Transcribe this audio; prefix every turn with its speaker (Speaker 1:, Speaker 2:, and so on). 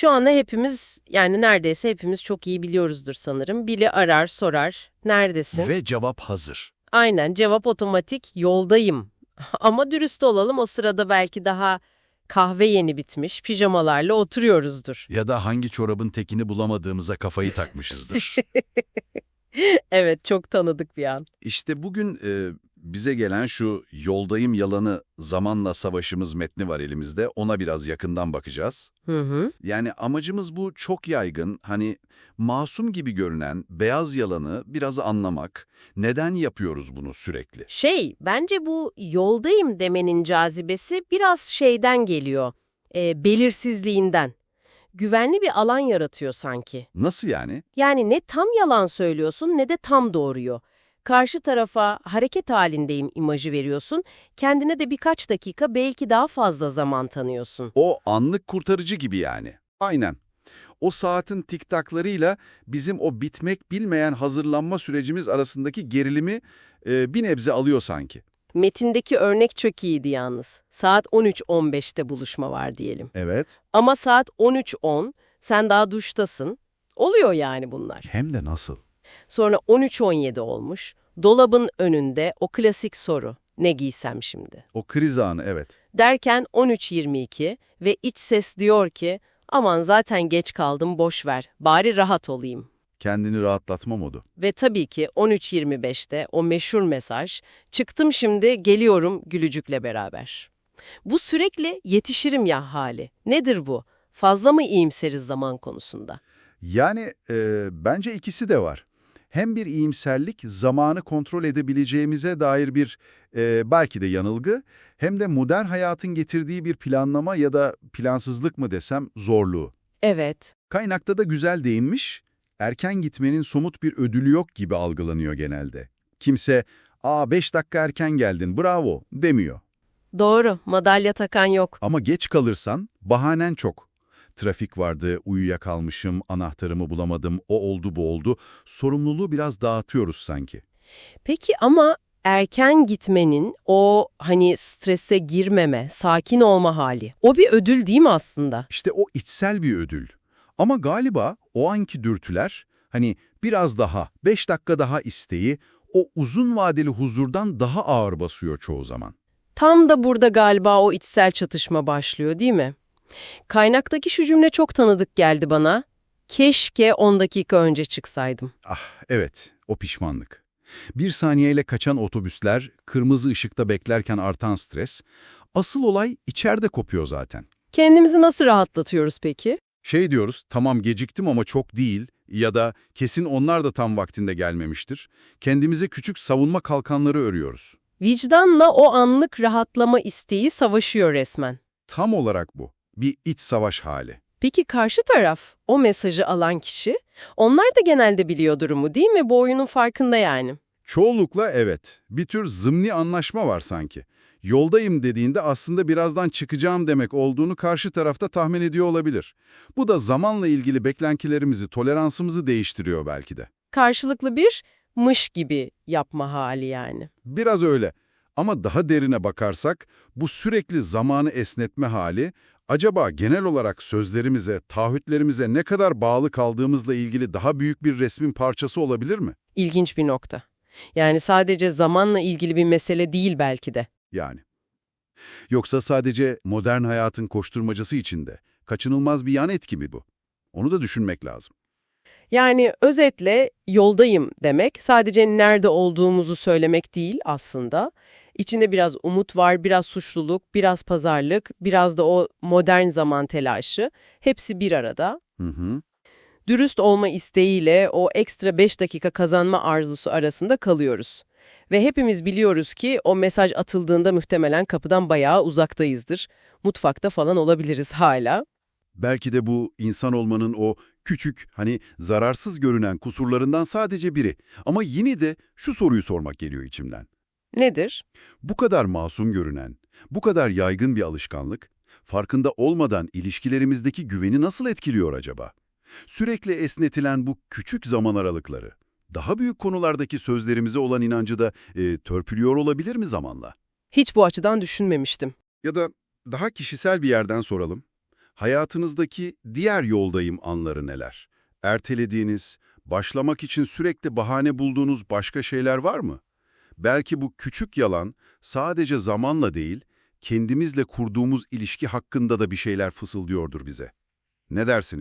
Speaker 1: Şu anda hepimiz yani neredeyse hepimiz çok iyi biliyoruzdur sanırım. Biri arar sorar neredesin?
Speaker 2: Ve cevap hazır.
Speaker 1: Aynen cevap otomatik yoldayım. Ama dürüst olalım o sırada belki daha kahve yeni bitmiş pijamalarla oturuyoruzdur.
Speaker 2: Ya da hangi çorabın tekini bulamadığımıza kafayı takmışızdır.
Speaker 1: Evet çok tanıdık bir an.
Speaker 2: işte bugün e, bize gelen şu yoldayım yalanı zamanla savaşımız metni var elimizde. Ona biraz yakından bakacağız.
Speaker 1: Hı hı.
Speaker 2: Yani amacımız bu çok yaygın, hani masum gibi görünen beyaz yalanı biraz anlamak. Neden yapıyoruz bunu sürekli?
Speaker 1: Şey bence bu yoldayım demenin cazibesi biraz şeyden geliyor. e, belirsizliğinden. Güvenli bir alan yaratıyor sanki.
Speaker 2: Nasıl yani?
Speaker 1: Yani ne tam yalan söylüyorsun ne de tam doğruyor. Karşı tarafa hareket halindeyim imajı veriyorsun, kendine de birkaç dakika belki daha fazla zaman tanıyorsun.
Speaker 2: O anlık kurtarıcı gibi yani. Aynen. O saatin tiktaklarıyla bizim o bitmek bilmeyen hazırlanma sürecimiz arasındaki gerilimi e, bir nebze alıyor sanki.
Speaker 1: Metindeki örnek çok iyiydi yalnız. Saat 13.15'te buluşma var diyelim.
Speaker 2: Evet.
Speaker 1: Ama saat 13.10, sen daha duştasın. Oluyor yani bunlar.
Speaker 2: Hem de nasıl?
Speaker 1: Sonra 13.17 olmuş. Dolabın önünde o klasik soru. Ne giysem şimdi?
Speaker 2: O kriz anı evet.
Speaker 1: Derken 13.22 ve iç ses diyor ki aman zaten geç kaldım boş ver bari rahat olayım.
Speaker 2: Kendini rahatlatma modu.
Speaker 1: Ve tabii ki 13.25'te o meşhur mesaj çıktım şimdi geliyorum gülücükle beraber. Bu sürekli yetişirim ya hali. Nedir bu? Fazla mı iyimseriz zaman konusunda?
Speaker 2: Yani e, bence ikisi de var. Hem bir iyimserlik, zamanı kontrol edebileceğimize dair bir e, belki de yanılgı, hem de modern hayatın getirdiği bir planlama ya da plansızlık mı desem zorluğu.
Speaker 1: Evet.
Speaker 2: Kaynakta da güzel değinmiş, erken gitmenin somut bir ödülü yok gibi algılanıyor genelde. Kimse, ''Aa 5 dakika erken geldin, bravo'' demiyor.
Speaker 1: Doğru. Madalya takan yok.
Speaker 2: Ama geç kalırsan bahanen çok. Trafik vardı, uyuyakalmışım, anahtarımı bulamadım, o oldu bu oldu. Sorumluluğu biraz dağıtıyoruz sanki.
Speaker 1: Peki ama erken gitmenin o hani strese girmeme, sakin olma hali. O bir ödül değil mi aslında?
Speaker 2: İşte o içsel bir ödül. Ama galiba o anki dürtüler, hani biraz daha, 5 dakika daha isteği, o uzun vadeli huzurdan daha ağır basıyor çoğu zaman.
Speaker 1: Tam da burada galiba o içsel çatışma başlıyor değil mi? Kaynaktaki şu cümle çok tanıdık geldi bana. Keşke 10 dakika önce çıksaydım.
Speaker 2: Ah evet, o pişmanlık. Bir saniyeyle kaçan otobüsler, kırmızı ışıkta beklerken artan stres. Asıl olay içeride kopuyor zaten.
Speaker 1: Kendimizi nasıl rahatlatıyoruz peki?
Speaker 2: Şey diyoruz, tamam geciktim ama çok değil ya da kesin onlar da tam vaktinde gelmemiştir. Kendimize küçük savunma kalkanları örüyoruz.
Speaker 1: Vicdanla o anlık rahatlama isteği savaşıyor resmen.
Speaker 2: Tam olarak bu. Bir iç savaş hali.
Speaker 1: Peki karşı taraf, o mesajı alan kişi, onlar da genelde biliyor durumu değil mi? Bu oyunun farkında yani.
Speaker 2: Çoğunlukla evet. Bir tür zımni anlaşma var sanki. Yoldayım dediğinde aslında birazdan çıkacağım demek olduğunu karşı tarafta tahmin ediyor olabilir. Bu da zamanla ilgili beklentilerimizi, toleransımızı değiştiriyor belki de.
Speaker 1: Karşılıklı bir mış gibi yapma hali yani.
Speaker 2: Biraz öyle. Ama daha derine bakarsak bu sürekli zamanı esnetme hali acaba genel olarak sözlerimize, taahhütlerimize ne kadar bağlı kaldığımızla ilgili daha büyük bir resmin parçası olabilir mi?
Speaker 1: İlginç bir nokta. Yani sadece zamanla ilgili bir mesele değil belki de.
Speaker 2: Yani. Yoksa sadece modern hayatın koşturmacası içinde kaçınılmaz bir yan etki mi bu? Onu da düşünmek lazım.
Speaker 1: Yani özetle yoldayım demek sadece nerede olduğumuzu söylemek değil aslında. İçinde biraz umut var, biraz suçluluk, biraz pazarlık, biraz da o modern zaman telaşı. Hepsi bir arada.
Speaker 2: Hı hı.
Speaker 1: Dürüst olma isteğiyle o ekstra 5 dakika kazanma arzusu arasında kalıyoruz. Ve hepimiz biliyoruz ki o mesaj atıldığında muhtemelen kapıdan bayağı uzaktayızdır. Mutfakta falan olabiliriz hala.
Speaker 2: Belki de bu insan olmanın o küçük, hani zararsız görünen kusurlarından sadece biri. Ama yine de şu soruyu sormak geliyor içimden.
Speaker 1: Nedir?
Speaker 2: Bu kadar masum görünen, bu kadar yaygın bir alışkanlık, farkında olmadan ilişkilerimizdeki güveni nasıl etkiliyor acaba? Sürekli esnetilen bu küçük zaman aralıkları, daha büyük konulardaki sözlerimize olan inancı da e, törpülüyor olabilir mi zamanla?
Speaker 1: Hiç bu açıdan düşünmemiştim.
Speaker 2: Ya da daha kişisel bir yerden soralım. Hayatınızdaki diğer yoldayım anları neler? Ertelediğiniz, başlamak için sürekli bahane bulduğunuz başka şeyler var mı? Belki bu küçük yalan sadece zamanla değil, kendimizle kurduğumuz ilişki hakkında da bir şeyler fısıldıyordur bize. Ne dersiniz?